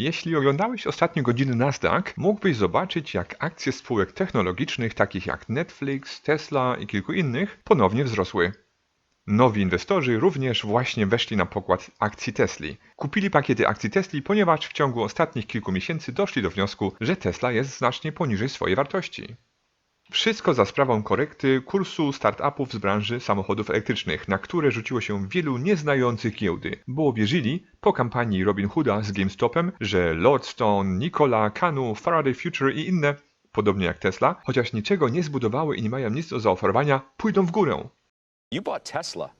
Jeśli oglądałeś ostatnie godziny Nasdaq, mógłbyś zobaczyć, jak akcje spółek technologicznych takich jak Netflix, Tesla i kilku innych ponownie wzrosły. Nowi inwestorzy również właśnie weszli na pokład akcji Tesli. Kupili pakiety akcji Tesli, ponieważ w ciągu ostatnich kilku miesięcy doszli do wniosku, że Tesla jest znacznie poniżej swojej wartości. Wszystko za sprawą korekty kursu startupów z branży samochodów elektrycznych, na które rzuciło się wielu nieznających giełdy, bo wierzyli po kampanii Robin Hooda z GameStopem, że Lordstone, Nikola, Kanu, Faraday Future i inne, podobnie jak Tesla, chociaż niczego nie zbudowały i nie mają nic do zaoferowania, pójdą w górę. You bought Tesla,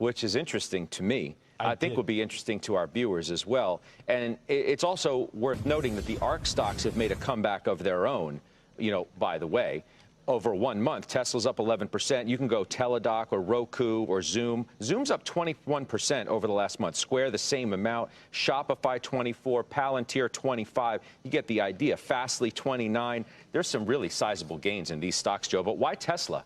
which is interesting to me. I, think will be interesting to our viewers as well. And i- it's also worth noting that the ARC stocks have made a comeback of their own, you know, by the way. Over one month, Tesla's up 11%. You can go Teladoc or Roku or Zoom. Zoom's up 21% over the last month. Square, the same amount. Shopify, 24. Palantir, 25. You get the idea. Fastly, 29. There's some really sizable gains in these stocks, Joe. But why Tesla?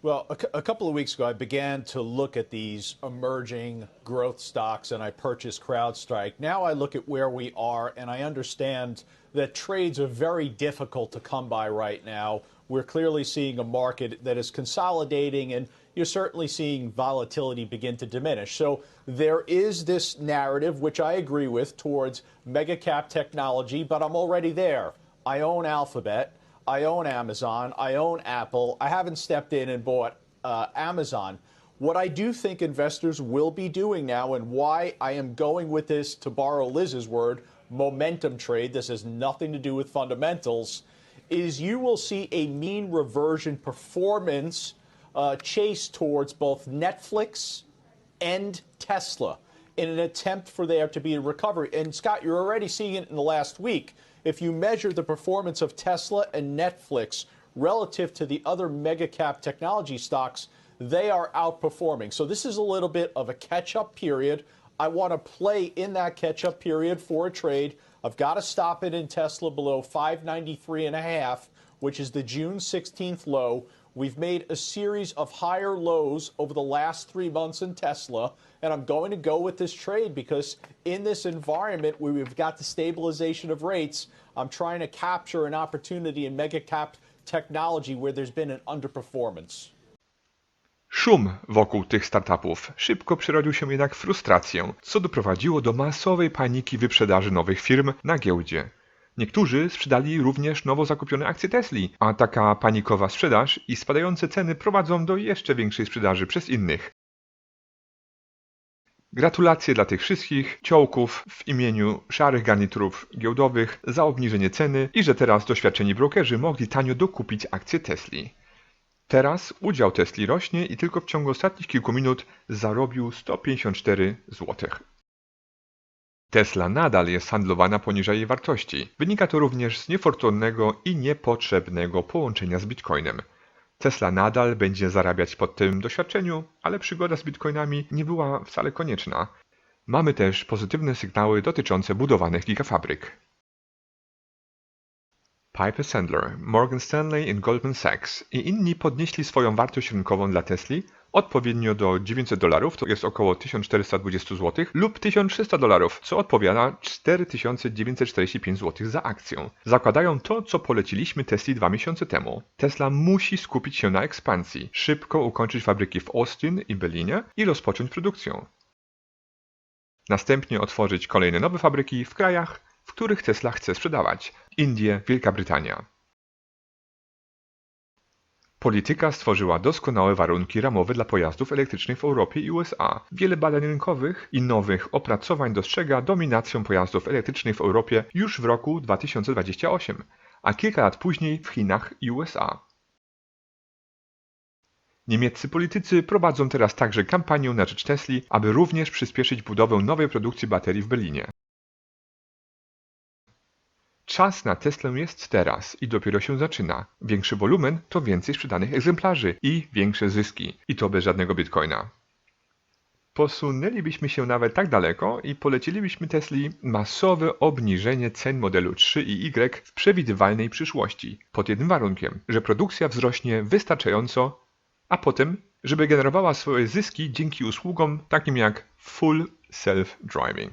Well, a, couple of weeks ago, I began to look at these emerging growth stocks and I purchased CrowdStrike. Now I look at where we are and I understand that trades are very difficult to come by right now. We're clearly seeing a market that is consolidating and you're certainly seeing volatility begin to diminish. So there is this narrative, which I agree with, towards mega cap technology, but I'm already there. I own Alphabet. I own Amazon. I own Apple. I haven't stepped in and bought uh, Amazon. What I do think investors will be doing now, and why I am going with this, to borrow Liz's word, momentum trade, this has nothing to do with fundamentals, is you will see a mean reversion performance uh, chase towards both Netflix and Tesla in an attempt for there to be a recovery. And Scott, you're already seeing it in the last week. If you measure the performance of Tesla and Netflix relative to the other mega cap technology stocks, they are outperforming. So this is a little bit of a catch up period. I want to play in that catch up period for a trade. I've got to stop it in Tesla below 593 and a half, which is the June 16th low. We've made a series of higher lows over the last three months in Tesla, and I'm going to go with this trade because in this environment where we've got the stabilization of rates, I'm trying to capture an opportunity in mega cap technology where there's been an underperformance. Szum wokół tych startupów szybko przerodził się jednak w frustrację, co doprowadziło do masowej paniki wyprzedaży nowych firm na giełdzie. Niektórzy sprzedali również nowo zakupione akcje Tesli, a taka panikowa sprzedaż i spadające ceny prowadzą do jeszcze większej sprzedaży przez innych. Gratulacje dla tych wszystkich ciołków w imieniu szarych garniturów giełdowych za obniżenie ceny i że teraz doświadczeni brokerzy mogli tanio dokupić akcje Tesli. Teraz udział Tesli rośnie i tylko w ciągu ostatnich kilku minut zarobił 154 zł. Tesla nadal jest handlowana poniżej jej wartości. Wynika to również z niefortunnego i niepotrzebnego połączenia z Bitcoinem. Tesla nadal będzie zarabiać po tym doświadczeniu, ale przygoda z Bitcoinami nie była wcale konieczna. Mamy też pozytywne sygnały dotyczące budowanych gigafabryk. Piper Sandler, Morgan Stanley i Goldman Sachs i inni podnieśli swoją wartość rynkową dla Tesli odpowiednio do 900 dolarów, to jest około 1420 zł, lub 1300 dolarów, co odpowiada 4945 zł za akcję. Zakładają to, co poleciliśmy Tesli dwa miesiące temu. Tesla musi skupić się na ekspansji, szybko ukończyć fabryki w Austin i Berlinie i rozpocząć produkcję. Następnie otworzyć kolejne nowe fabryki w krajach, w których Tesla chce sprzedawać Indie, Wielka Brytania. Polityka stworzyła doskonałe warunki ramowe dla pojazdów elektrycznych w Europie i USA. Wiele badań rynkowych i nowych opracowań dostrzega dominację pojazdów elektrycznych w Europie już w roku 2028, a kilka lat później w Chinach i USA. Niemieccy politycy prowadzą teraz także kampanię na rzecz Tesli, aby również przyspieszyć budowę nowej produkcji baterii w Berlinie. Czas na Teslę jest teraz i dopiero się zaczyna. Większy wolumen to więcej sprzedanych egzemplarzy i większe zyski. I to bez żadnego bitcoina. Posunęlibyśmy się nawet tak daleko i polecilibyśmy Tesli masowe obniżenie cen modelu 3 i Y w przewidywalnej przyszłości, pod jednym warunkiem, że produkcja wzrośnie wystarczająco, a potem, żeby generowała swoje zyski dzięki usługom takim jak full self-driving.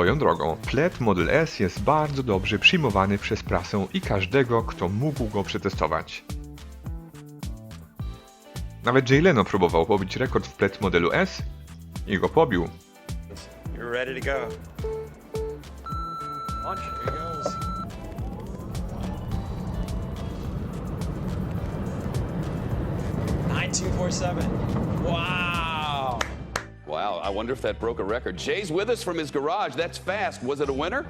Swoją drogą, Plet Model S jest bardzo dobrze przyjmowany przez prasę i każdego, kto mógł go przetestować. Nawet Jay Leno próbował pobić rekord w Plet modelu S i go pobił. You're ready to go. Launch. Here goes. Nine two four seven. Wow. Wow, I wonder if that broke a record. Jay's with us from his garage. That's fast. Was it a winner?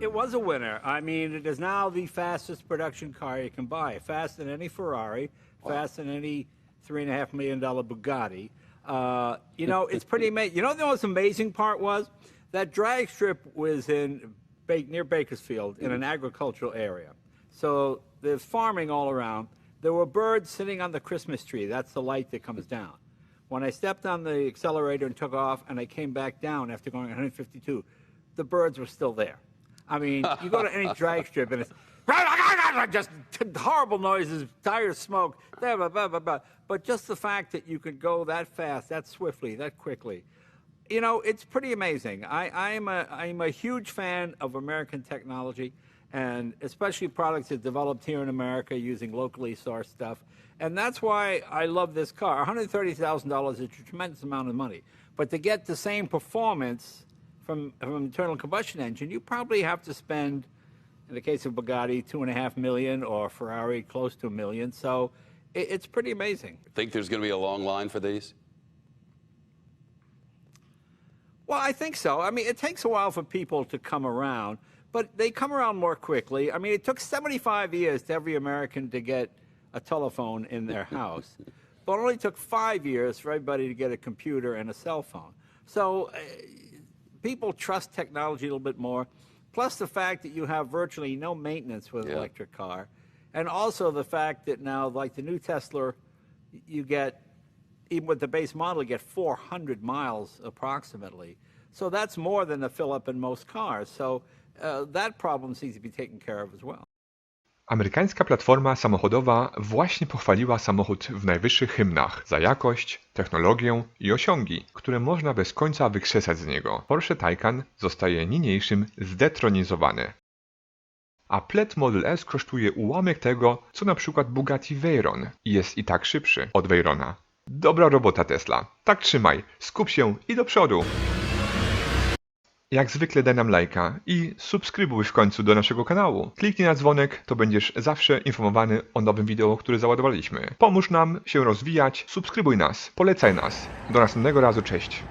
It was a winner. I mean, it is now the fastest production car you can buy. Faster than any Ferrari, faster than any three and a half million dollar Bugatti. Uh, you know, it's pretty amazing. You know, the most amazing part was that drag strip was in Ba- near Bakersfield in an agricultural area. So there's farming all around. There were birds sitting on the Christmas tree. That's the light that comes down. When I stepped on the accelerator and took off, and I came back down after going 152, the birds were still there. I mean, you go to any drag strip and it's just horrible noises, tires smoke, blah, blah, blah, blah, blah. But just the fact that you could go that fast, that swiftly, that quickly, you know, it's pretty amazing. I, I'm a I'm a huge fan of American technology, and especially products that developed here in America using locally sourced stuff. And that's why I love this car. One hundred thirty thousand dollars is a tremendous amount of money, but to get the same performance from from an internal combustion engine, you probably have to spend, in the case of Bugatti, two and a half million, or Ferrari, close to a million. So it, it's pretty amazing. Think there's going to be a long line for these? Well, I think so. I mean, it takes a while for people to come around, but they come around more quickly. I mean, it took 75 years to every American to get a telephone in their house, but it only took five years for everybody to get a computer and a cell phone. So uh, people trust technology a little bit more. Plus, the fact that you have virtually no maintenance with an electric car, and also the fact that now, like the new Tesla, you get even with the base model, you get 400 miles approximately. So that's more than a fill up in most cars. So Amerykańska platforma samochodowa właśnie pochwaliła samochód w najwyższych hymnach za jakość, technologię i osiągi, które można bez końca wykrzesać z niego. Porsche Taycan zostaje niniejszym zdetronizowany. A Plet Model S kosztuje ułamek tego, co na przykład Bugatti Veyron i jest i tak szybszy od Veyrona. Dobra robota Tesla. Tak trzymaj, skup się i do przodu. Jak zwykle daj nam lajka i subskrybuj w końcu do naszego kanału. Kliknij na dzwonek, to będziesz zawsze informowany o nowym wideo, które załadowaliśmy. Pomóż nam się rozwijać, subskrybuj nas, polecaj nas. Do następnego razu, cześć.